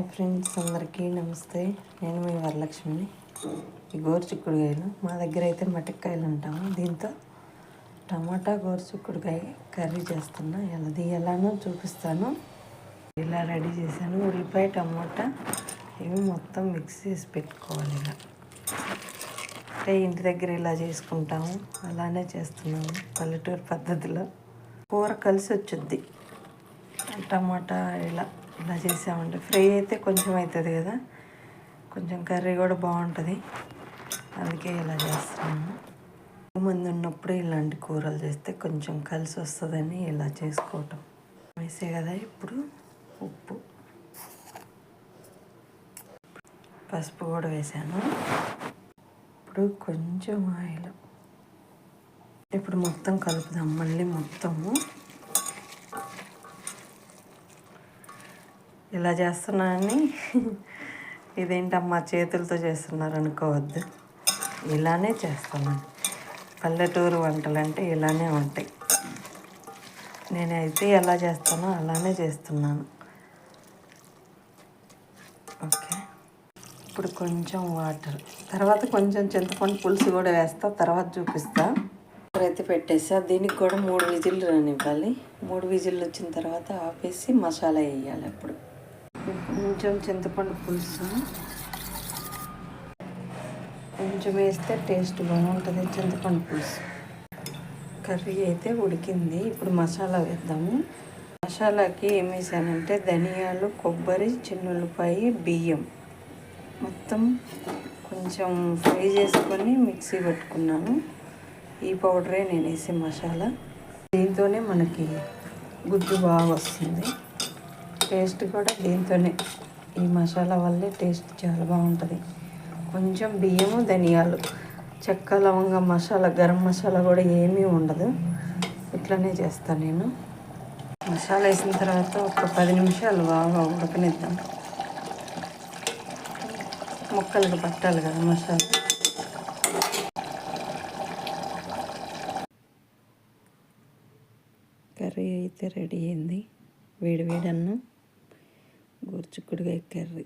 Hi friends అందరికీ నమస్తే. నేను మీ వరలక్ష్మిని ఈ గోరుచిక్కుడుకాయలు మా దగ్గర అయితే మటక్కాయలు అంటాము దీంతో టమాటా గోరుచిక్కుడుకాయ కర్రీ చేస్తున్నా. ఎలాది ఎలానో చూపిస్తాను. ఇలా రెడీ చేశాను. ఉల్లిపాయ టమాటా ఇవి మొత్తం మిక్స్ చేసి పెట్టుకోవాలి ఇలా. అంటే ఇంటి దగ్గర ఇలా చేసుకుంటాము. అలానే చేస్తున్నాము పల్లెటూరు పద్ధతిలో. కూర కలిసి వచ్చుద్ది టమాటా ఇలా. ఇలా చేసామంటే ఫ్రై అయితే కొంచెం అవుతుంది కదా? కొంచెం కర్రీ కూడా బాగుంటుంది. అందుకే ఇలా చేస్తున్నాము. ఎక్కువ మంది ఉన్నప్పుడు ఇలాంటి కూరలు చేస్తే కొంచెం కలిసి వస్తుందని ఇలా చేసుకోవటం. వేసే కదా ఇప్పుడు ఉప్పు. పసుపు కూడా వేసాను. ఇప్పుడు కొంచెం ఆయిల్. ఇప్పుడు మొత్తం కలుపుదాం. మళ్ళీ మొత్తము ఇలా చేస్తున్నానని ఇదేంటమ్మా చేతులతో చేస్తున్నారు అనుకోవద్దు. ఇలానే చేస్తున్నాను పల్లెటూరు వంటలు అంటే ఇలానే ఉంటాయి. నేనైతే ఎలా చేస్తానో అలానే చేస్తున్నాను. ఓకే. ఇప్పుడు కొంచెం వాటర్. తర్వాత కొంచెం చింతపండు పులుసు కూడా వేస్తా తర్వాత చూపిస్తా. అయితే పెట్టేసా. దీనికి కూడా మూడు విజిల్లు రానివ్వాలి. మూడు విజిల్లు వచ్చిన తర్వాత ఆపేసి మసాలా వేయాలి అప్పుడు. కొంచెం చింతపండు పులుసు. కొంచెం వేస్తే టేస్ట్ బాగుంటుంది చింతపండు పులుసు. కర్రీ అయితే ఉడికింది. ఇప్పుడు మసాలా వేద్దాము మసాలాకి ఏం వేసానంటే ధనియాలు కొబ్బరి చిన్నులపాయి బియ్యం. మొత్తం కొంచెం ఫ్రై చేసుకొని మిక్సీ పెట్టుకున్నాను. ఈ పౌడరే నేను వేసే మసాలా. దీంతోనే మనకి గుజ్జు బాగా వస్తుంది. టేస్ట్ కూడా దీంతోనే. ఈ మసాలా వల్లే టేస్ట్ చాలా బాగుంటుంది. కొంచెం బియ్యము ధనియాలు చెక్క లవంగ మసాలా గరం మసాలా కూడా ఏమీ ఉండదు. ఇట్లనే చేస్తాను నేను. మసాలా వేసిన తర్వాత ఒక పది నిమిషాలు బాగా ఉడకనిద్దాం. ముక్కలకు పట్టాలి కదా మసాలా. కర్రీ అయితే రెడీ అయింది. వేడి వేడి అన్నం. గోరుచిక్కుడుకాయ కర్రీ.